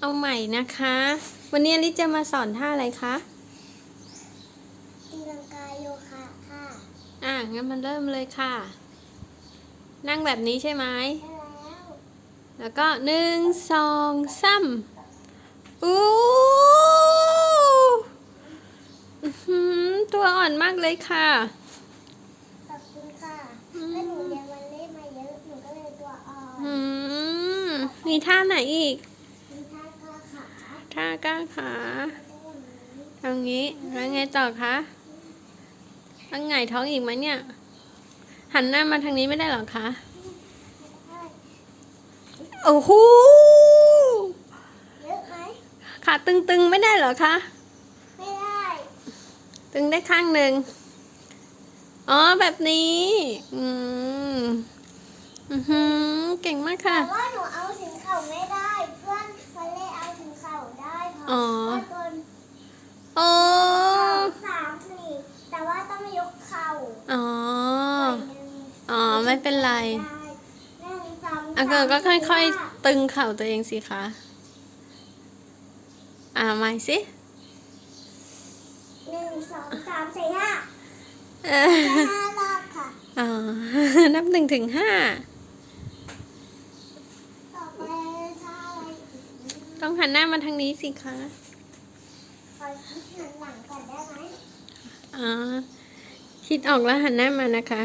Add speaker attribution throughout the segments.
Speaker 1: เอาใหม่นะคะ วันนี้อลิซจะมาสอนท่าอะไรคะ
Speaker 2: ตีลังกาโยคะค่ะ
Speaker 1: อะงั้นมันเริ่มเลยค่ะ นั่งแบบนี้ใช่ไหม
Speaker 2: ใช่แล้ว
Speaker 1: แล้วก็หนึ่งสองสามอู้อื้อหือตัวอ่อนมากเลยค่ะ
Speaker 2: ขอบคุณค่ะแล้วหนูเรียนวันเล่มาเยอะ หนูก็เลยตัวอ่อน
Speaker 1: อืมมีท่าไหนอีก
Speaker 2: มีท่าก้าขา
Speaker 1: ท่าก้างขา
Speaker 2: ได้อย่างนี้
Speaker 1: ตรงนี้แล้วไงต่อคะตั้งไงายท้องอีกไหมเนี่ย หันหน้ามาทางนี้ไม่ได้หรอคะ
Speaker 2: ได้
Speaker 1: โอ้โห
Speaker 2: เยอะไหม
Speaker 1: ขาตึงๆไม่ได้เหรอคะ
Speaker 2: ไม่ได้
Speaker 1: ตึงได้ข้างหนึ่งอ๋อแบบนี้ อืม อือหือ เก่งมากค่ะ
Speaker 2: แต่ว่าหนูเอาถึงเข่าไม่ได้ เพื่อนวันเล่เอาถึงเข่าได้เพราะ
Speaker 1: อ๋อ
Speaker 2: ว่าตน
Speaker 1: โอ้
Speaker 2: สามสี่แต่ว่าต้องยกเข่า
Speaker 1: อ๋อ
Speaker 2: หนึ่ง
Speaker 1: อ๋อ ไม่เป็นไร
Speaker 2: ได้หนึ่งสอง
Speaker 1: อะ
Speaker 2: สาม
Speaker 1: ก็ค่อย
Speaker 2: สี่
Speaker 1: ๆ
Speaker 2: ห้า
Speaker 1: ตึงเข่าตัวเองสิคะ อ่าใหม่สิ
Speaker 2: หนึ่งสองสามสี่ห้า
Speaker 1: เอ
Speaker 2: ได้
Speaker 1: อ
Speaker 2: ห้ารอบค่ะ
Speaker 1: อ๋อ นับหนึ่งถึงห้า
Speaker 2: ต่อไปท่าอะไรอีก
Speaker 1: ต้องหันหน้ามาทางนี้สิคะ
Speaker 2: ขอคิดหันหลังก่อนได้ไหม
Speaker 1: อ๋อ คิดออกแล้วหันหน้ามานะคะ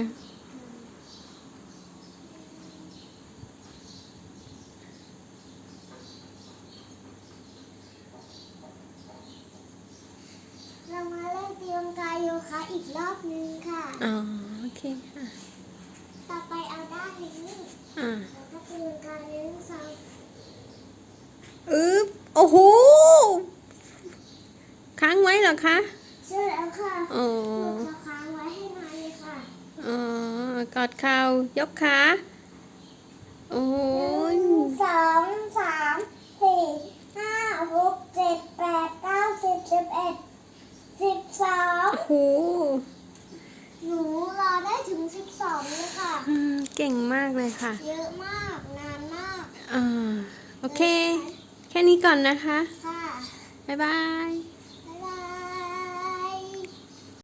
Speaker 2: เรามาเล่นตีลัง กาโยคะอีกรอบนึงค่ะ
Speaker 1: อ๋อ โอเคค่ะ
Speaker 2: ต่อไปเอาด้านนี้
Speaker 1: อ่า
Speaker 2: แล้วก็ตีลังกาหนึ่งสอง
Speaker 1: อึ๊บโอ้โห ค้างไว้เหรอคะ
Speaker 2: เชื่อแล้วค่ะ
Speaker 1: อ๋อ
Speaker 2: หนูจะค้างไว้ให้นานเลยค่ะ
Speaker 1: อ๋อกอดเข่ายกขา โอ้ย
Speaker 2: หนึ่งสองสามสี่ห้าหกเจ็ดแปดเก้าสิบสิบเอ็ด สิบสอง
Speaker 1: โอ้โห
Speaker 2: หนูรอได้ถึงสิบสองเลยค่ะ
Speaker 1: อืมเก่งมากเลยค่ะ
Speaker 2: เยอะมาก นานมาก
Speaker 1: อ่า โอเค แค่นี้ก่อนนะคะ
Speaker 2: ค่ะ
Speaker 1: บ๊ายบาย